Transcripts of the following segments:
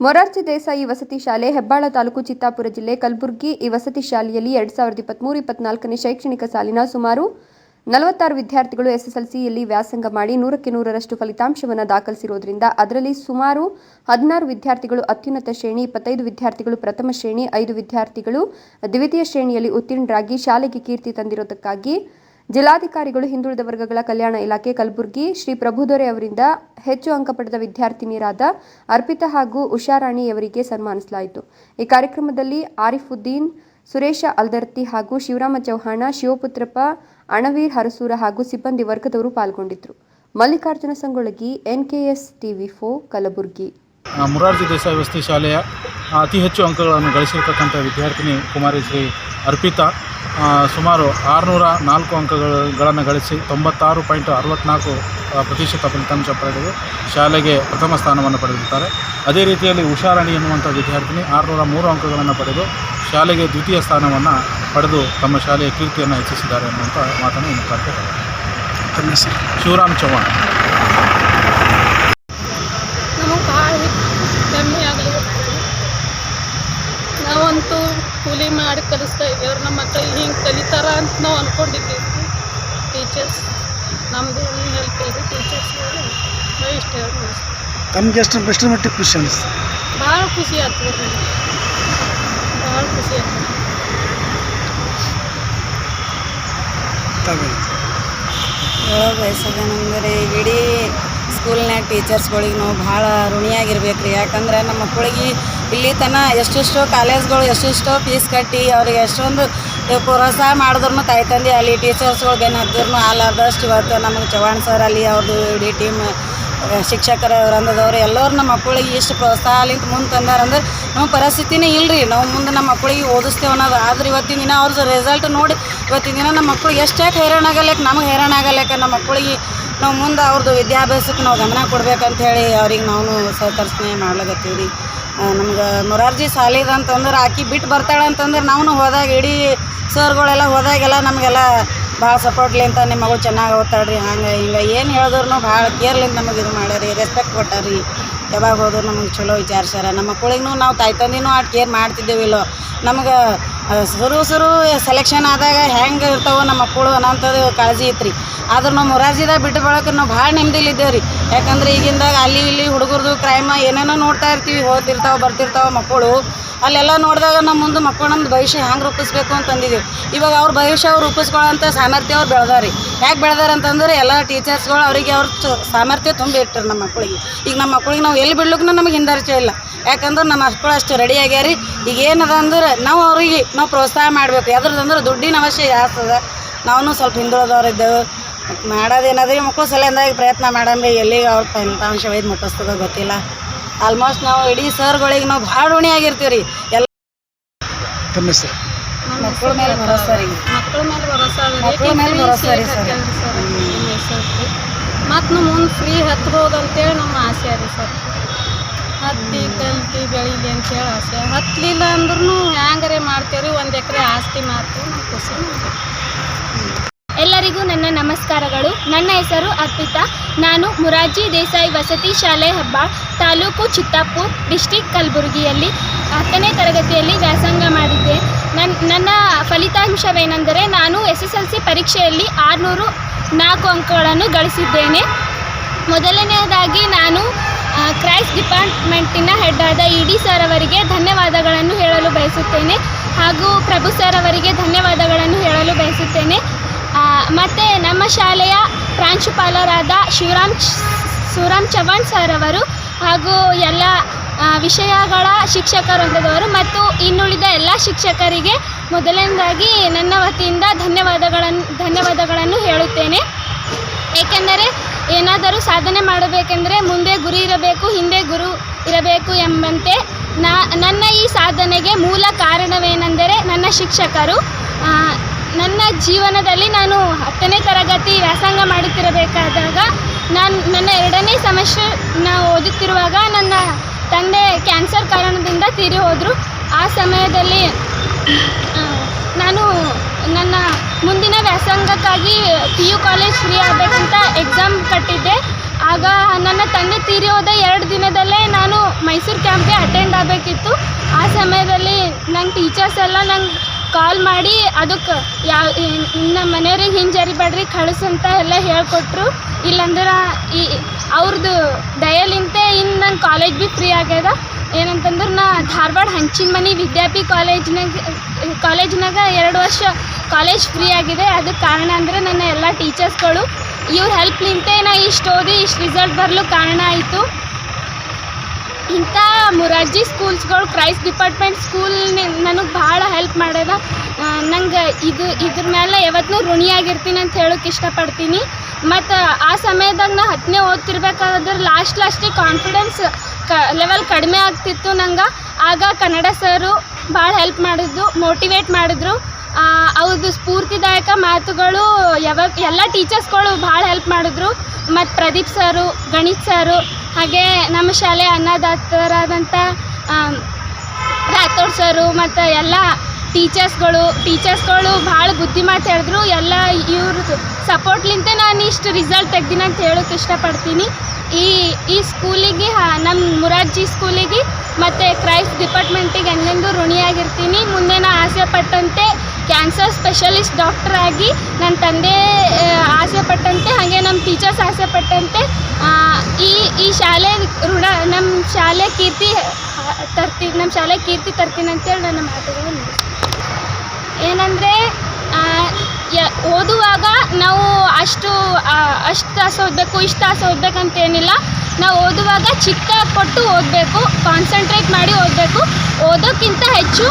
ಮೊರಾರ್ಜಿ ದೇಸಾಯಿ ವಸತಿ ಶಾಲೆ, ಹೆಬ್ಬಾಳ ತಾಲೂಕು, ಚಿತ್ತಾಪುರ ಜಿಲ್ಲೆ, ಕಲಬುರಗಿ ಈ ವಸತಿ ಶಾಲೆಯಲ್ಲಿ ಎರಡ್ ಸಾವಿರದ ಇಪ್ಪತ್ಮೂರು, ಇಪ್ಪತ್ನಾಲ್ಕನೇ ಶೈಕ್ಷಣಿಕ ಸಾಲಿನ ಸುಮಾರು ನಲವತ್ತಾರು ವಿದ್ಯಾರ್ಥಿಗಳು ಎಸ್ಎಸ್ಎಲ್ಸಿಯಲ್ಲಿ ವ್ಯಾಸಂಗ ಮಾಡಿ ನೂರಕ್ಕೆ ನೂರರಷ್ಟು ಫಲಿತಾಂಶವನ್ನು ದಾಖಲಿಸಿರುವುದರಿಂದ ಅದರಲ್ಲಿ ಸುಮಾರು ಹದಿನಾರು ವಿದ್ಯಾರ್ಥಿಗಳು ಅತ್ಯುನ್ನತ ಶ್ರೇಣಿ, ಇಪ್ಪತ್ತೈದು ವಿದ್ಯಾರ್ಥಿಗಳು ಪ್ರಥಮ ಶ್ರೇಣಿ, ಐದು ವಿದ್ಯಾರ್ಥಿಗಳು ದ್ವಿತೀಯ ಶ್ರೇಣಿಯಲ್ಲಿ ಉತ್ತೀರ್ಣರಾಗಿ ಶಾಲೆಗೆ ಕೀರ್ತಿ ತಂದಿರುವುದಕ್ಕಾಗಿ ಜಿಲ್ಲಾಧಿಕಾರಿಗಳು ಹಿಂದುಳಿದ ವರ್ಗಗಳ ಕಲ್ಯಾಣ ಇಲಾಖೆ ಕಲಬುರಗಿ ಶ್ರೀ ಪ್ರಭುದೊರೆ ಅವರಿಂದ ಹೆಚ್ಚು ಅಂಕ ಪಡೆದ ವಿದ್ಯಾರ್ಥಿನಿಯರಾದ ಅರ್ಪಿತಾ ಹಾಗೂ ಉಷಾರಾಣಿಯವರಿಗೆ ಸನ್ಮಾನಿಸಲಾಯಿತು. ಈ ಕಾರ್ಯಕ್ರಮದಲ್ಲಿ ಆರಿಫುದ್ದೀನ್, ಸುರೇಶ ಅಲ್ದರ್ತಿ ಹಾಗೂ ಶಿವರಾಮ ಚೌಹಾಣ, ಶಿವಪುತ್ರಪ್ಪ, ಅಣವೀರ್ ಹರಸೂರ ಹಾಗೂ ಸಿಬ್ಬಂದಿ ವರ್ಗದವರು ಪಾಲ್ಗೊಂಡಿದ್ದರು. ಮಲ್ಲಿಕಾರ್ಜುನ ಸಂಗೊಳಗಿ ಎನ್ಕೆಎಸ್ ಟಿವಿ ಫೋ ಕಲಬುರಗಿ. ಮುರಾರ್ಜಿ ದೇಸಾಯಿ ವಸತಿ ಶಾಲೆಯ ಅತಿ ಹೆಚ್ಚು ಅಂಕಗಳನ್ನು ಗಳಿಸಿರ್ತಕ್ಕಂಥ ವಿದ್ಯಾರ್ಥಿನಿ ಕುಮಾರಿ ಶ್ರೀ ಅರ್ಪಿತಾ ಸುಮಾರು ಆರುನೂರ ನಾಲ್ಕು ಅಂಕಗಳನ್ನು ಗಳಿಸಿ ತೊಂಬತ್ತಾರು ಪಾಯಿಂಟ್ ಅರವತ್ತ್ನಾಲ್ಕು ಪ್ರತಿಶತ ಫಲಿತಾಂಶ ಪಡೆದು ಶಾಲೆಗೆ ಪ್ರಥಮ ಸ್ಥಾನವನ್ನು ಪಡೆದಿರುತ್ತಾರೆ ಅದೇ ರೀತಿಯಲ್ಲಿ ಉಷಾರಾಣಿ ಎನ್ನುವಂಥ ವಿದ್ಯಾರ್ಥಿನಿ ಆರುನೂರ ಮೂರು ಅಂಕಗಳನ್ನು ಪಡೆದು ಶಾಲೆಗೆ ದ್ವಿತೀಯ ಸ್ಥಾನವನ್ನು ಪಡೆದು ತಮ್ಮ ಶಾಲೆಯ ಕೀರ್ತಿಯನ್ನು ಹೆಚ್ಚಿಸಿದ್ದಾರೆ ಅನ್ನುವಂಥ ಮಾತನ್ನು ಮುಖಾಂತರ ಹೇಳ್ತಾರೆ. ಶಿವರಾಮ್ ಚೌಹಾಣ್ ನಮಗೆ ಭಾಳ ಕಮ್ಮಿ ಆಗಲಿ ನಾವಂತೂ ಕೂಲಿ ಮಾಡಿ ಕಲಿಸ್ತಾ ಇದ್ದೇವ್ರು ನಮ್ಮ ಮಕ್ಕಳಿಗೆ ಹಿಂಗೆ ಕಲಿತಾರ ಅಂತ ನಾವು ಅಂದ್ಕೊಂಡಿದ್ದೀವಿ ಟೀಚರ್ಸ್ ನಮ್ಮದು ಹೆಲ್ಪ್ ಇದೆ ಟೀಚರ್ಸ್ ನಾವು ಇಷ್ಟ ತಮ್ಗೆ ಎಷ್ಟು ಎಷ್ಟರ ಮಟ್ಟಿಗೆ ಖುಷಿ ಅನಿಸ್ತು? ಭಾಳ ಖುಷಿ ಆಗ್ತದೆ ಭಾಳ ಖುಷಿ ಆಗ್ತದೆ ಹೇಳೋ ಬಯಸೋದೇನೆಂದರೆ ಇಡೀ ಸ್ಕೂಲ್ನ್ಯಾಗ ಟೀಚರ್ಸ್ಗಳಿಗೆ ನಾವು ಭಾಳ ಋಣಿಯಾಗಿರ್ಬೇಕು ರೀ ಯಾಕಂದ್ರೆ ನಮ್ಮ ಮಕ್ಕಳಿಗೆ ಇಲ್ಲಿ ತನ ಎಷ್ಟೆಷ್ಟೋ ಕಾಲೇಜ್ಗಳು, ಎಷ್ಟೆಷ್ಟೋ ಫೀಸ್ ಕಟ್ಟಿ ಅವ್ರಿಗೆ ಎಷ್ಟೊಂದು ಪ್ರೋತ್ಸಾಹ ಮಾಡಿದ್ರು ತಾಯಿ ತಂದೆ, ಅಲ್ಲಿ ಟೀಚರ್ಸ್ಗಳು ಬೆನ್ನು ಹತ್ತಿದ್ರು ಆಲಾರ್ದಷ್ಟು ಇವತ್ತು ನಮಗೆ ಚವ್ಹಾಣ್ ಸರ್ ಅಲ್ಲಿ ಅವ್ರದ್ದು ಇಡೀ ಟೀಮ್ ಶಿಕ್ಷಕರ ಅಂದದವ್ರು ಎಲ್ಲರೂ ನಮ್ಮ ಮಕ್ಕಳಿಗೆ ಇಷ್ಟು ಪ್ರೋತ್ಸಾಹ ಅಲ್ಲಿಂದ ಮುಂದೆ ತಂದಾರಂದ್ರೆ ನಮ್ಮ ಪರಿಸ್ಥಿತಿನೇ ಇಲ್ಲರಿ ನಾವು ಮುಂದೆ ನಮ್ಮ ಮಕ್ಕಳಿಗೆ ಓದಿಸ್ತೇವೆ ಅನ್ನೋದು. ಆದ್ರೆ ಇವತ್ತಿನ ದಿನ ಅವ್ರದ್ದು ರಿಸಲ್ಟ್ ನೋಡಿ ಇವತ್ತಿನ ದಿನ ನಮ್ಮ ಮಕ್ಕಳಿಗೆ ಎಷ್ಟಾಗಿ ಹೈರಾಣ ಆಗಲೇಕ ನಮಗೆ ಹೈರಾಣ ಆಗಲೇಕ ನಮ್ಮ ಮಕ್ಕಳಿಗೆ ನಾವು ಮುಂದೆ ಅವ್ರದ್ದು ವಿದ್ಯಾಭ್ಯಾಸಕ್ಕೆ ನಾವು ಗಮನ ಕೊಡ್ಬೇಕಂತ ಹೇಳಿ ಅವ್ರಿಗೆ ನಾವು ಸಹಕರಿಸಣೆ ಮಾಡ್ಲಾಗತ್ತೀವಿ ರೀ ನಮ್ಗೆ ಮೊರಾರ್ಜಿ ಸಾಲಿದ ಅಂತಂದ್ರೆ ಆಕಿ ಬಿಟ್ಟು ಬರ್ತಾಳೆ ಅಂತಂದ್ರೆ ನಾವು ಹೋದಾಗ ಇಡೀ ಸರ್ಗಳೆಲ್ಲ ಹೋದಾಗೆಲ್ಲ ನಮಗೆಲ್ಲ ಭಾಳ ಸಪೋರ್ಟ್ಲಿಂತ ನಿಮ್ಮ ಮಗಳು ಚೆನ್ನಾಗಿ ಓದ್ತಾಳ್ರಿ, ಹಂಗೆ ಹಿಂಗೆ ಏನು ಹೇಳಿದ್ರು ಭಾಳ ಕೇರ್ಲಿಂದ ನಮಗೆ ಇದು ಮಾಡ್ಯಾರಿ ರೆಸ್ಪೆಕ್ಟ್ ಕೊಟ್ಟಾರಿ. ಯಾವಾಗ ಹೋದ್ರು ನಮಗೆ ಚಲೋ ವಿಚಾರಿಸ್ಯಾರ. ನಮ್ಮ ಮಕ್ಕಳಿಗೂ ನಾವು ತಾಯಿ ತಂದಿನೂ ಆಟ ಕೇರ್ ಮಾಡ್ತಿದ್ದೇವಿಲ್ಲೋ ನಮಗೆ ಸುರು ಸುರು ಸೆಲೆಕ್ಷನ್ ಆದಾಗ ಹೆಂಗೆ ಇರ್ತಾವೋ ನಮ್ಮ ಮಕ್ಕಳು ಅನ್ನೋಂಥದ್ದು ಕಾಳಜಿ ಇತ್ತು ಆದ್ರೆ ನಮ್ಮ ಮೊರಾರ್ಜಿದಾಗ ಬಿಟ್ಟು ಬಳಕ ನಾವು ಭಾಳ ನೆಮ್ಮದಿಲಿ ಇದ್ದೇವೆ ರೀ. ಯಾಕಂದ್ರೆ ಈಗಿಂದಾಗ ಅಲ್ಲಿ ಇಲ್ಲಿ ಹುಡುಗರದು ಕ್ರೈಮ ಏನೇನೋ ನೋಡ್ತಾ ಇರ್ತೀವಿ, ಹೋಗ್ತಿರ್ತಾವೆ, ಬರ್ತಿರ್ತಾವೆ ಮಕ್ಕಳು. ಅಲ್ಲೆಲ್ಲ ನೋಡಿದಾಗ ನಮ್ಮ ಮುಂದೆ ಮಕ್ಕಳು ನಮ್ದು ಭವಿಷ್ಯ ಹ್ಯಾಂಗೆ ರೂಪಿಸ್ಬೇಕು ಅಂತಂದಿದ್ದೀವಿ ಇವಾಗ ಅವ್ರ ಭವಿಷ್ಯ ಅವ್ರು ರೂಪಿಸ್ಕೊಳ್ಳೋಂಥ ಸಾಮರ್ಥ್ಯ ಅವ್ರು ಬೆಳೆದಾರಿ. ಯಾಕೆ ಬೆಳೆದಾರ ಅಂತಂದ್ರೆ ಎಲ್ಲ ಟೀಚರ್ಸ್ಗಳು ಅವರಿಗೆ ಅವ್ರ ಸಾಮರ್ಥ್ಯ ತುಂಬಿ ಇಟ್ಟರು ನಮ್ಮ ಮಕ್ಕಳಿಗೆ. ಈಗ ನಮ್ಮ ಮಕ್ಕಳಿಗೆ ನಾವು ಎಲ್ಲಿ ಬಿಡ್ಲಿಕ್ಕೂ ನಮಗೆ ಹಿಂದರಿಚೆ ಇಲ್ಲ. ಯಾಕಂದ್ರೆ ನಮ್ಮ ಮಕ್ಕಳು ಅಷ್ಟು ರೆಡಿ ಆಗ್ಯಾರಿ ಈಗ ಏನದ ಅಂದ್ರೆ ನಾವು ಅವ್ರಿಗೆ ನಾವು ಪ್ರೋತ್ಸಾಹ ಮಾಡಬೇಕು. ಯಾವ್ದ್ರದಂದ್ರೆ ದುಡ್ಡಿನ ಅವಶ್ಯ ಜಾಸ್ತದ ನಾವು ಸ್ವಲ್ಪ ಹಿಂದುಳಿದವ್ರು ಇದ್ದೇವೆ ಮಾಡೋದೇನದ್ರಿ ಮಕ್ಕಳು ಅಂದಾಗ ಪ್ರಯತ್ನ ಮಾಡಂದ್ರೆ ಎಲ್ಲಿಗೆ ಅವ್ರ ಫಲಿತಾಂಶ ಒಯ್ದು ಮುಟ್ಟಿಸ್ತದ ಗೊತ್ತಿಲ್ಲ. ಆಲ್ಮೋಸ್ಟ್ ನಾವು ಇಡೀ ಸರ್ಗಳಿಗೆ ನಾವು ಭಾಳ ಋಣಿಯಾಗಿರ್ತೀವಿ ರೀ ಎಲ್ಲ ಮಕ್ಕಳ ಮೇಲೆ ಭರೋಸಾ ರೀ. ಮಕ್ಕಳ ಮೇಲೆ ಭರೋಸಾ ಮಕ್ಳ ಮೇಲೆ ಭರೋಸಾ ರೀ ಸರ್. ಮತ್ತು ನಮ್ಮ ಮುಂದೆ ಫ್ರೀ ಹತ್ಬೋದು ಅಂತೇಳಿ ನಮ್ಮ ಆಸೆ ಅದ ಸರ್. ಹತ್ತಿ ಕಲ್ತಿ ಬೆಳೀಲಿ ಅಂತೇಳಿ ಆಸೆ. ಹತ್ತಲಿಲ್ಲ ಅಂದ್ರೂ ಹ್ಯಾಂಗರೆ ಮಾಡ್ತೇವೆ ರೀ ಒಂದು ಎಕರೆ ಆಸ್ತಿ ಮಾತು ನಮ್ಮ ಖುಷಿ. ಎಲ್ಲರಿಗೂ ನನ್ನ ನಮಸ್ಕಾರಗಳು. ನನ್ನ ಹೆಸರು ಅರ್ಪಿತಾ. ನಾನು ಮುರಾರ್ಜಿ ದೇಸಾಯಿ ವಸತಿ ಶಾಲೆ ಹಬ್ಬ ತಾಲೂಕು ಚಿತ್ತಾಪುರ್ ಡಿಸ್ಟಿಕ್ ಕಲಬುರಗಿಯಲ್ಲಿ ಹತ್ತನೇ ತರಗತಿಯಲ್ಲಿ ವ್ಯಾಸಂಗ ಮಾಡಿದ್ದೆ. ನನ್ನ ನನ್ನ ಫಲಿತಾಂಶವೇನೆಂದರೆ ನಾನು ಎಸ್ ಎಸ್ ಎಲ್ ಸಿ ಪರೀಕ್ಷೆಯಲ್ಲಿ ಆರುನೂರು ನಾಲ್ಕು ಅಂಕಗಳನ್ನು ಗಳಿಸಿದ್ದೇನೆ. ಮೊದಲನೆಯದಾಗಿ ನಾನು ಕ್ರೈಸ್ಟ್ ಡಿಪಾರ್ಟ್ಮೆಂಟಿನ ಹೆಡ್ ಆದ ಇ ಡಿ ಸರ್ ಅವರಿಗೆ ಧನ್ಯವಾದಗಳನ್ನು ಹೇಳಲು ಬಯಸುತ್ತೇನೆ ಹಾಗೂ ಪ್ರಭು ಸರ್ ಅವರಿಗೆ ಧನ್ಯವಾದಗಳನ್ನು ಹೇಳಲು ಬಯಸುತ್ತೇನೆ. ಮತ್ತು ನಮ್ಮ ಶಾಲೆಯ ಪ್ರಾಂಶುಪಾಲರಾದ ಶಿವರಾಮ್ ಶಿವರಾಮ್ ಚವ್ಹಾಣ್ ಸರ್ ಅವರು ಹಾಗೂ ಎಲ್ಲ ವಿಷಯಗಳ ಶಿಕ್ಷಕರೊಂದದವರು ಮತ್ತು ಇನ್ನುಳಿದ ಎಲ್ಲ ಶಿಕ್ಷಕರಿಗೆ ಮೊದಲನೇದಾಗಿ ನನ್ನ ವತಿಯಿಂದ ಧನ್ಯವಾದಗಳನ್ನು ಧನ್ಯವಾದಗಳನ್ನು ಹೇಳುತ್ತೇನೆ. ಏಕೆಂದರೆ ಏನಾದರೂ ಸಾಧನೆ ಮಾಡಬೇಕೆಂದರೆ ಮುಂದೆ ಗುರಿ ಇರಬೇಕು, ಹಿಂದೆ ಗುರು ಇರಬೇಕು ಎಂಬಂತೆ ನನ್ನ ಈ ಸಾಧನೆಗೆ ಮೂಲ ಕಾರಣವೇನೆಂದರೆ ನನ್ನ ಶಿಕ್ಷಕರು. ನನ್ನ ಜೀವನದಲ್ಲಿ ನಾನು ಹತ್ತನೇ ತರಗತಿ ವ್ಯಾಸಂಗ ಮಾಡುತ್ತಿರಬೇಕಾದಾಗ ನಾನು ನನ್ನ ಎರಡನೇ ಸೆಮಿಸ್ಟರ್ ನಾವು ಓದುತ್ತಿರುವಾಗ ನನ್ನ ತಂದೆ ಕ್ಯಾನ್ಸರ್ ಕಾರಣದಿಂದ ತೀರಿ ಹೋದರು. ಆ ಸಮಯದಲ್ಲಿ ನಾನು ನನ್ನ ಮುಂದಿನ ವ್ಯಾಸಂಗಕ್ಕಾಗಿ ಪಿ ಯು ಕಾಲೇಜ್ ಫ್ರೀ ಆಗಬೇಕಂತ ಎಕ್ಸಾಮ್ ಕಟ್ಟಿದ್ದೆ. ಆಗ ನನ್ನ ತಂದೆ ತೀರಿ ಹೋದ ಎರಡು ದಿನದಲ್ಲೇ ನಾನು ಮೈಸೂರು ಕ್ಯಾಂಪ್ಗೆ ಅಟೆಂಡ್ ಆಗಬೇಕಿತ್ತು. ಆ ಸಮಯದಲ್ಲಿ ನನ್ನ ಟೀಚರ್ಸ್ ಎಲ್ಲ ನಂಗೆ ಕಾಲ್ ಮಾಡಿ ಅದಕ್ಕೆ ಯಾವ ನಮ್ಮ ಮನೆಯವ್ರಿಗೆ ಹಿಂಜರಿಬೇಡ್ರಿ ಕಳಿಸಂತ ಎಲ್ಲ ಹೇಳ್ಕೊಟ್ರು. ಇಲ್ಲಂದ್ರೆ ಈ ಅವ್ರದ್ದು ದಯಲಿಂತ ಇನ್ನು ನನ್ನ ಕಾಲೇಜ್ ಭೀ ಫ್ರೀ ಆಗ್ಯದ. ಏನಂತಂದ್ರೆ ನಾ ಧಾರವಾಡ ಹಂಚಿನ ಮನೆ ವಿದ್ಯಾಪಿ ಕಾಲೇಜ್ನಾಗ ಕಾಲೇಜ್ನಾಗ ಎರಡು ವರ್ಷ ಕಾಲೇಜ್ ಫ್ರೀ ಆಗಿದೆ. ಅದಕ್ಕೆ ಕಾರಣ ಅಂದರೆ ನನ್ನ ಎಲ್ಲ ಟೀಚರ್ಸ್ಗಳು ಇವ್ರ ಹೆಲ್ಪ್ಲಿಂತೆ ನಾ ಇಷ್ಟು ಓದಿ, ಇಷ್ಟು ರಿಸಲ್ಟ್ ಬರಲು ಕಾರಣ ಆಯಿತು. ಇಂಥ ಮುರಾರ್ಜಿ ಸ್ಕೂಲ್ಸ್ಗಳು ಕ್ರೈಸ್ಟ್ ಡಿಪಾರ್ಟ್ಮೆಂಟ್ ಸ್ಕೂಲ್ ನನಗೆ ಭಾಳ ಹೆಲ್ಪ್ ಮಾಡ್ಯದ. ನಂಗೆ ಇದು, ಇದ್ರ ಮೇಲೆ ಯಾವತ್ತೂ ಋಣಿಯಾಗಿರ್ತೀನಿ ಅಂತ ಹೇಳೋಕೆ ಇಷ್ಟಪಡ್ತೀನಿ. ಮತ್ತು ಆ ಸಮಯದಾಗ ನಾ ಹತ್ತನೇ ಓದ್ತಿರ್ಬೇಕಾದ್ರೆ ಲಾಸ್ಟ್ ಲಾಸ್ಟಿಗೆ ಕಾನ್ಫಿಡೆನ್ಸ್ ಕ ಲೆವೆಲ್ ಕಡಿಮೆ ಆಗ್ತಿತ್ತು ನಂಗೆ. ಆಗ ಕನ್ನಡ ಸರು ಭಾಳ ಹೆಲ್ಪ್ ಮಾಡಿದ್ರು ಮೋಟಿವೇಟ್ ಮಾಡಿದ್ರು. ಅವ್ರದ್ದು ಸ್ಫೂರ್ತಿದಾಯಕ ಮಾತುಗಳು ಯಾವಾಗ ಎಲ್ಲ ಟೀಚರ್ಸ್ಗಳು ಭಾಳ ಹೆಲ್ಪ್ ಮಾಡಿದ್ರು. ಮತ್ತು ಪ್ರದೀಪ್ ಸರು ಗಣಿತ್ ಸರು ಹಾಗೆ ನಮ್ಮ ಶಾಲೆ ಅನ್ನದಾತರಾದಂಥ ಆಮ್, ರಾಥೋಡ್ ಸರು ಮತ್ತು ಎಲ್ಲ ಟೀಚರ್ಸ್ಗಳು ಟೀಚರ್ಸ್ಗಳು ಭಾಳ ಬುದ್ಧಿ ಮಾತು ಹೇಳಿದ್ರು. ಎಲ್ಲ ಇವ್ರದ್ದು ಸಪೋರ್ಟ್ಲಿಂತ ನಾನು ಇಷ್ಟು ರಿಸಲ್ಟ್ ತೆಗ್ದಿನ ಅಂತ ಹೇಳೋಕೆ ಇಷ್ಟಪಡ್ತೀನಿ. ಈ ಈ ಸ್ಕೂಲಿಗೆ ನಮ್ಮ ಮುರಾರ್ಜಿ ಸ್ಕೂಲಿಗೆ ಮತ್ತು ಕ್ರೈಸ್ಟ್ ಡಿಪಾರ್ಟ್ಮೆಂಟಿಗೆ ಎಂದೆಂದು ಋಣಿಯಾಗಿರ್ತೀನಿ. ಮುಂದೆ ನಾನು ಆಸೆ ಪಟ್ಟಂತೆ ಕ್ಯಾನ್ಸರ್ ಸ್ಪೆಷಲಿಸ್ಟ್ ಡಾಕ್ಟರ್ ಆಗಿ ನನ್ನ ತಂದೆ ಆಸೆ ಪಟ್ಟಂತೆ ಹಾಗೆ ನಮ್ಮ ಟೀಚರ್ಸ್ ಆಸೆ ಪಟ್ಟಂತೆ. ಈ ಈ ಶಾಲೆ ಋಣ ನಮ್ಮ ಶಾಲೆ ಕೀರ್ತಿ ತರ್ತೀನಿ ನಮ್ಮ ಶಾಲೆ ಕೀರ್ತಿ ತರ್ತೀನಿ ಅಂತೇಳಿ ನನ್ನ ಮಾತುಗಳು ಏನಂದರೆ ಓದುವಾಗ ನಾವು ಅಷ್ಟು ಅಷ್ಟು ತಾಸು ಓದಬೇಕು, ಇಷ್ಟು ತಾಸು ಓದಬೇಕಂತೇನಿಲ್ಲ. ನಾವು ಓದುವಾಗ ಚಿಕ್ಕ ಕೊಟ್ಟು ಓದಬೇಕು ಕಾನ್ಸಂಟ್ರೇಟ್ ಮಾಡಿ ಓದಬೇಕು. ಓದೋಕ್ಕಿಂತ ಹೆಚ್ಚು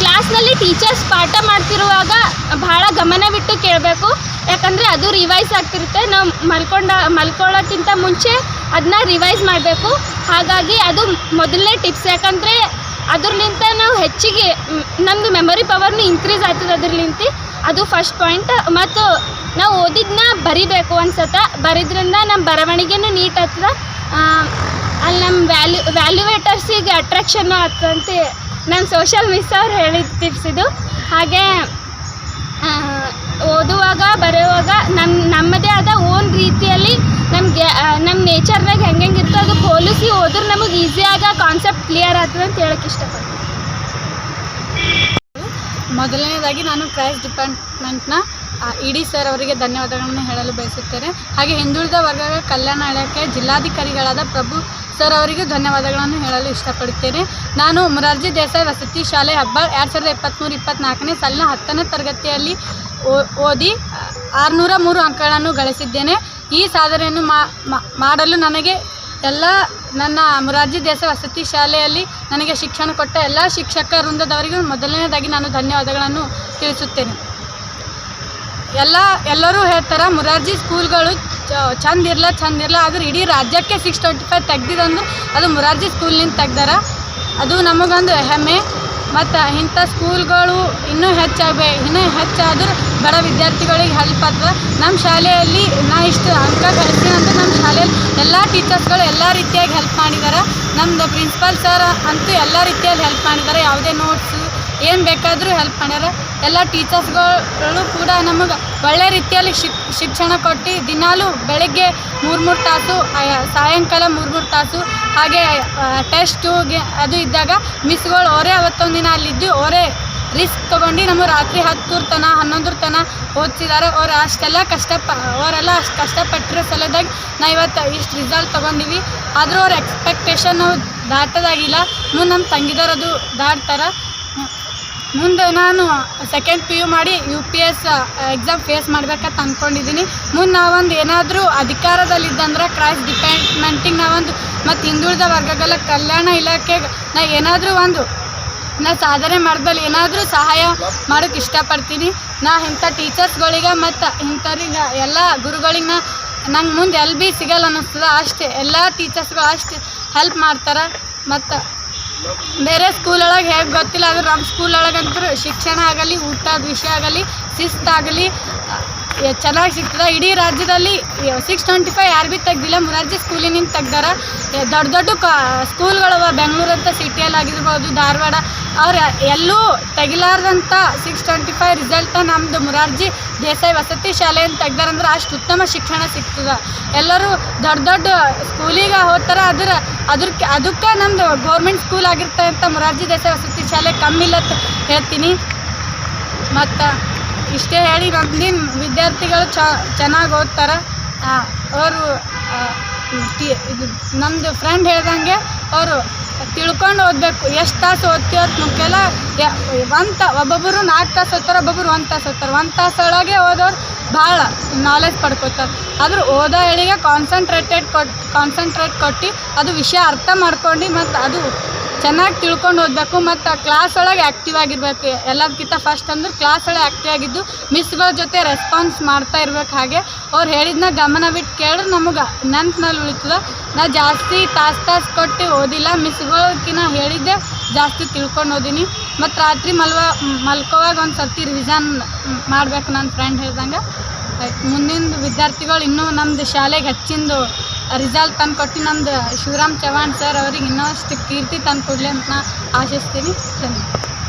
ಕ್ಲಾಸ್ನಲ್ಲಿ ಟೀಚರ್ಸ್ ಪಾಠ ಮಾಡ್ತಿರುವಾಗ ಭಾಳ ಗಮನವಿಟ್ಟು ಕೇಳಬೇಕು. ಯಾಕಂದರೆ ಅದು ರಿವೈಸ್ ಆಗ್ತಿರುತ್ತೆ. ನಾವು ಮಲ್ಕೊಂಡ, ಮಲ್ಕೊಳ್ಳೋಕ್ಕಿಂತ ಮುಂಚೆ ಅದನ್ನ ರಿವೈಸ್ ಮಾಡಬೇಕು. ಹಾಗಾಗಿ ಅದು ಮೊದಲನೇ ಟಿಪ್ಸ್ ಯಾಕಂದರೆ ಅದ್ರಲಿಂತ ನಾವು ಹೆಚ್ಚಿಗೆ ನಮ್ಮದು ಮೆಮೊರಿ ಪವರ್ನು ಇನ್ಕ್ರೀಸ್ ಆಗ್ತದೆ ಅದ್ರಲಿಂತ. ಅದು ಫಸ್ಟ್ ಪಾಯಿಂಟ್ ಮತ್ತು ನಾವು ಓದಿದ್ನ ಬರಿಬೇಕು ಅನ್ಸತ್ತ. ಬರಿದ್ರಿಂದ ನಮ್ಮ ಬರವಣಿಗೆನೂ ನೀಟ್ ಆಗ್ತದೆ. ಅಲ್ಲಿ ನಮ್ಮ ವ್ಯಾಲ್ಯೂ ವ್ಯಾಲ್ಯೂವೇಟರ್ಸಿಗೆ ಅಟ್ರಾಕ್ಷನ್ನು ಆಗ್ತದಂತೆ. ನನ್ನ ಸೋಷಲ್ ಮಿಸ್ ಅವ್ರು ಹೇಳಿದ ಟಿಪ್ಸ್ ಇದು. ಹಾಗೆ ಓದುವಾಗ, ಬರೆಯುವಾಗ ನಮ್ಮ ನಮ್ಮದೇ ಆದ ಓನ್ ರೀತಿಯಲ್ಲಿ ನಮಗೆ ನಮ್ಮ ನೇಚರ್ನಾಗ ಹೆಂಗೆ ಹೆಂಗೆ ಇರ್ತದೆ ಅದು ಹೋಲಿಸಿ ಓದ್ರೆ ನಮಗೆ ಈಸಿಯಾಗ ಕಾನ್ಸೆಪ್ಟ್ ಕ್ಲಿಯರ್ ಆಗ್ತದೆ ಅಂತ ಹೇಳಕ್ಕೆ ಇಷ್ಟಪಡ್ತೀನಿ. ಮೊದಲನೇದಾಗಿ ನಾನು ಕ್ರೈಸ್ಟ್ ಡಿಪಾರ್ಟ್ಮೆಂಟ್ನ ಇಡಿ ಸರ್ ಅವರಿಗೆ ಧನ್ಯವಾದಗಳನ್ನು ಹೇಳಲು ಬಯಸುತ್ತೇನೆ. ಹಾಗೆ ಹಿಂದುಳಿದ ವರ್ಗಗಳ ಕಲ್ಯಾಣ ಇಲಾಖೆ ಜಿಲ್ಲಾಧಿಕಾರಿಗಳಾದ ಪ್ರಭು ಸರ್ ಅವರಿಗೂ ಧನ್ಯವಾದಗಳನ್ನು ಹೇಳಲು ಇಷ್ಟಪಡುತ್ತೇನೆ. ನಾನು ಮೊರಾರ್ಜಿ ದೇಸಾಯಿ ವಸತಿ ಶಾಲೆ ಹಬ್ಬ ಎರಡು ಸಾವಿರದ ಇಪ್ಪತ್ತ್ಮೂರು ಇಪ್ಪತ್ತ್ನಾಲ್ಕನೇ ಸಾಲಿನ ಹತ್ತನೇ ತರಗತಿಯಲ್ಲಿ ಓದಿ ಆರುನೂರ ಮೂರು ಅಂಕಗಳನ್ನು ಗಳಿಸಿದ್ದೇನೆ. ಈ ಸಾಧನೆಯನ್ನು ಮಾಡಲು ನನಗೆ ಎಲ್ಲ ನನ್ನ ಮುರಾರ್ಜಿ ದೇಸ ವಸತಿ ಶಾಲೆಯಲ್ಲಿ ನನಗೆ ಶಿಕ್ಷಣ ಕೊಟ್ಟ ಎಲ್ಲ ಶಿಕ್ಷಕ ವೃಂದದವರಿಗೂ ಮೊದಲನೇದಾಗಿ ನಾನು ಧನ್ಯವಾದಗಳನ್ನು ತಿಳಿಸುತ್ತೇನೆ. ಎಲ್ಲ, ಎಲ್ಲರೂ ಹೇಳ್ತಾರೆ, ಮುರಾರ್ಜಿ ಸ್ಕೂಲ್ಗಳು ಚಂದ ಇರಲ್ಲ ಚಂದ ಇರಲ್ಲ ಆದ್ರೆ ಇಡೀ ರಾಜ್ಯಕ್ಕೆ ಸಿಕ್ಸ್ ಟ್ವೆಂಟಿ ಫೈವ್ ಅದು ಮುರಾರ್ಜಿ ಸ್ಕೂಲ್ನಿಂದ ತೆಗ್ದಾರ. ಅದು ನಮಗೊಂದು ಹೆಮ್ಮೆ. ಮತ್ತು ಇಂಥ ಸ್ಕೂಲ್ಗಳು ಇನ್ನೂ ಹೆಚ್ಚಾಗಬೇ, ಇನ್ನೂ ಹೆಚ್ಚಾದ್ರೆ ಬಡ ವಿದ್ಯಾರ್ಥಿಗಳಿಗೆ ಹೆಲ್ಪ್ ಆಗ್ತದೆ. ನಮ್ಮ ಶಾಲೆಯಲ್ಲಿ ನಾ ಇಷ್ಟು ಅಂಕ ಗಳಿಸ್ತೀನಿ ಅಂತ ನಮ್ಮ ಶಾಲೆಯಲ್ಲಿ ಎಲ್ಲ ಟೀಚರ್ಸ್ಗಳು ಎಲ್ಲ ರೀತಿಯಾಗಿ ಹೆಲ್ಪ್ ಮಾಡಿದ್ದಾರೆ ನಮ್ಮದು ಪ್ರಿನ್ಸಿಪಾಲ್ ಸರ್ ಅಂತೂ ಎಲ್ಲ ರೀತಿಯಲ್ಲಿ ಹೆಲ್ಪ್ ಮಾಡಿದ್ದಾರೆ ಯಾವುದೇ ನೋಟ್ಸು ಏನು ಬೇಕಾದರೂ ಹೆಲ್ಪ್ ಮಾಡ್ಯಾರ. ಎಲ್ಲ ಟೀಚರ್ಸ್ಗಳು ಕೂಡ ನಮಗೆ ಒಳ್ಳೆ ರೀತಿಯಲ್ಲಿ ಶಿಕ್, ಶಿಕ್ಷಣ ಕೊಟ್ಟು ದಿನಾಲೂ ಬೆಳಗ್ಗೆ ಮೂರು ಮೂರು ತಾಸು ಸಾಯಂಕಾಲ ಮೂರು ಮೂರು ತಾಸು, ಹಾಗೆ ಟೆಸ್ಟು ಅದು ಇದ್ದಾಗ ಮಿಸ್ಗಳು ಅವರೇ ಅವತ್ತೊಂದು ದಿನ ಅಲ್ಲಿದ್ದು ಅವರೇ ರಿಸ್ಕ್ ತೊಗೊಂಡು ನಮಗೆ ರಾತ್ರಿ ಹತ್ತರ ತನ, ಹನ್ನೊಂದರ ತನ ಓದಿಸಿದ್ದಾರೆ ಅವ್ರು ಅಷ್ಟೆಲ್ಲ ಕಷ್ಟ ಅವರೆಲ್ಲ ಅಷ್ಟು ಕಷ್ಟಪಟ್ಟಿರೋ ಸಲದಾಗಿ ನಾ ಇವತ್ತು ಇಷ್ಟು ರಿಸಲ್ಟ್ ತೊಗೊಂಡಿವಿ. ಆದರೂ ಅವ್ರ ಎಕ್ಸ್ಪೆಕ್ಟೇಷನ್ ದಾಟೋದಾಗಿಲ್ಲ. ಮುಂದೆ ನಮ್ಮ ತಂಗಿದವ್ರು ಅದು ದಾಟ್ತಾರೆ. ಮುಂದೆ ನಾನು ಸೆಕೆಂಡ್ ಪಿ ಯು ಮಾಡಿ U P S exam face ಮಾಡ್ಬೇಕಂತ ಅಂದ್ಕೊಂಡಿದ್ದೀನಿ ಮುಂದೆ ನಾವೊಂದು ಏನಾದರೂ ಅಧಿಕಾರದಲ್ಲಿದ್ದಂದ್ರೆ ಕ್ರಾಸ್ ಡಿಪಾರ್ಟ್ಮೆಂಟಿಗೆ ನಾವೊಂದು, ಮತ್ತು ಹಿಂದುಳಿದ ವರ್ಗಗಳ ಕಲ್ಯಾಣ ಇಲಾಖೆಗೆ ನಾ ಏನಾದರೂ ಒಂದು, ನಾ ಸಾಧನೆ ಮಾಡಿದಲ್ಲಿ ಏನಾದರೂ ಸಹಾಯ ಮಾಡೋಕ್ಕೆ ಇಷ್ಟಪಡ್ತೀನಿ. ನಾ ಇಂಥ ಟೀಚರ್ಸ್ಗಳಿಗೆ ಮತ್ತು ಇಂಥವ್ರಿಗೆ ಎಲ್ಲ ಗುರುಗಳಿಗೆ ನಾ, ನಂಗೆ ಮುಂದೆ ಎಲ್ಲಿ ಭೀ ಸಿಗಲ್ಲ ಅನ್ನಿಸ್ತದೆ ಅಷ್ಟೇ. ಎಲ್ಲ ಟೀಚರ್ಸ್ಗಳು ಅಷ್ಟೇ ಹೆಲ್ಪ್ ಮಾಡ್ತಾರೆ. ಮತ್ತು ಬೇರೆ ಸ್ಕೂಲ್ ಒಳಗೆ ಹೇಗೆ ಗೊತ್ತಿಲ್ಲ, ಆದ್ರೆ ನಮ್ಮ ಸ್ಕೂಲ್ ಒಳಗಂತೂ ಶಿಕ್ಷಣ ಆಗಲಿ, ಊಟದ ವಿಷಯ ಆಗಲಿ, ಶಿಸ್ತಾಗಲಿ ಚೆನ್ನಾಗಿ ಸಿಗ್ತದೆ. ಇಡೀ ರಾಜ್ಯದಲ್ಲಿ ಸಿಕ್ಸ್ ಟ್ವೆಂಟಿ ಫೈವ್ ಯಾರು ಭೀ ತೆಗ್ದಿಲ್ಲ, ಮುರಾರ್ಜಿ ಸ್ಕೂಲಿನಿಂದ ತೆಗ್ದಾರ. ದೊಡ್ಡ ದೊಡ್ಡ ಕಾ, ಸ್ಕೂಲ್ಗಳವ ಬೆಂಗಳೂರು ಅಂತ ಸಿಟಿಯಲ್ಲಿ ಆಗಿರ್ಬೋದು ಧಾರವಾಡ, ಅವ್ರು ಎಲ್ಲೂ ತೆಗಿಲಾರ್ದಂಥ ಸಿಕ್ಸ್ ಟ್ವೆಂಟಿ ಫೈವ್ ರಿಸಲ್ಟ ನಮ್ಮದು ಮುರಾರ್ಜಿ ದೇಸಾಯಿ ವಸತಿ ಶಾಲೆಯನ್ನು ತೆಗ್ದಾರಂದ್ರೆ ಅಷ್ಟು ಉತ್ತಮ ಶಿಕ್ಷಣ ಸಿಗ್ತದೆ. ಎಲ್ಲರೂ ದೊಡ್ಡ ದೊಡ್ಡ ಸ್ಕೂಲಿಗೆ ಹೋಗ್ತಾರೆ, ಅದರ ಅದ್ರಕ್ಕೆ ಅದಕ್ಕೆ ನಮ್ಮದು ಗೌರ್ಮೆಂಟ್ ಸ್ಕೂಲ್ ಆಗಿರ್ತಕ್ಕಂಥ ಮುರಾರ್ಜಿ ದೇಸಾಯಿ ವಸತಿ ಶಾಲೆ ಕಮ್ಮಿ ಇಲ್ಲ ಹೇಳ್ತೀನಿ. ಮತ್ತು ಇಷ್ಟೇ ಹೇಳಿ ಮೊದಲಿನ ವಿದ್ಯಾರ್ಥಿಗಳು ಚೆನ್ನಾಗಿ ಓದ್ತಾರೆ. ಅವರು ಇದು ನಮ್ಮದು ಫ್ರೆಂಡ್ ಹೇಳ್ದಂಗೆ ಅವರು ತಿಳ್ಕೊಂಡು ಓದಬೇಕು. ಎಷ್ಟು ತಾಸು ಓದ್ತೀವಿ ಅಂತ ಮುಖ್ಯಲ್ಲ. ಒಂದು ತಾ ಒಬ್ಬೊಬ್ಬರು ನಾಲ್ಕು ತಾಸು ಓದ್ತಾರೆ ಒಬ್ಬೊಬ್ಬರು ಒಂದು ತಾಸು ಓದ್ತಾರೆ. ಒಂದು ತಾಸೊಳಗೆ ಓದೋರು ಭಾಳ ನಾಲೆಜ್ ಪಡ್ಕೋತಾರೆ. ಆದರೂ ಓದೋ ಹೇಳಿಗೆ ಕಾನ್ಸಂಟ್ರೇಟೆಡ್ ಕೊಟ್ಟು ಕಾನ್ಸಂಟ್ರೇಟ್ ಕೊಟ್ಟು ಅದು ವಿಷಯ ಅರ್ಥ ಮಾಡ್ಕೊಂಡು ಮತ್ತು ಅದು ಚೆನ್ನಾಗಿ ತಿಳ್ಕೊಂಡು ಓದಬೇಕು ಮತ್ತು ಕ್ಲಾಸ್ ಒಳಗೆ ಆ್ಯಕ್ಟಿವ್ ಆಗಿರಬೇಕು. ಎಲ್ಲದಕ್ಕಿಂತ ಫಸ್ಟ್ ಅಂದ್ರೆ ಕ್ಲಾಸ್ ಒಳಗೆ ಆ್ಯಕ್ಟಿವ್ ಆಗಿದ್ದು ಮಿಸ್ಗಳ ಜೊತೆ ರೆಸ್ಪಾನ್ಸ್ ಮಾಡ್ತಾ ಇರ್ಬೇಕು ಹಾಗೆ. ಅವ್ರು ಹೇಳಿದ್ನ ಗಮನ ಬಿಟ್ಟು ಕೇಳಿದ್ರೆ ನಮಗೆ ನೆನ್ಪಿನಲ್ಲಿ ಉಳಿತದ. ನಾ ಜಾಸ್ತಿ ತಾಸು ತಾಸು ಕೊಟ್ಟು ಓದಿಲ್ಲ ಮಿಸ್ಗಳಕ್ಕಿಂತ ಹೇಳಿದ್ದೆ ಜಾಸ್ತಿ ತಿಳ್ಕೊಂಡು ಓದೀನಿ. ಮತ್ತು ರಾತ್ರಿ ಮಲ್ವ, ಮಲ್ಕೋವಾಗ ಒಂದು ಸರ್ತಿ ರಿವಿಸನ್ ಮಾಡಬೇಕು ನನ್ನ ಫ್ರೆಂಡ್ ಹೇಳ್ದಂಗೆ. ಮುಂದಿನ ವಿದ್ಯಾರ್ಥಿಗಳು ಇನ್ನೂ ನಮ್ಮದು ಶಾಲೆಗೆ ಹೆಚ್ಚಿಂದು ರಿಸಲ್ಟ್ ತಂದು ಕೊಟ್ಟು ನಮ್ಮದು ಶಿವರಾಮ್ ಚವ್ಹಾಣ್ ಸರ್ ಅವ್ರಿಗೆ ಇನ್ನಷ್ಟು ಕೀರ್ತಿ ತಂದು ಕೊಡಲಿ ಅಂತ ನಾ ಆಶಿಸ್ತೀನಿ. ಧನ್ಯವಾದ.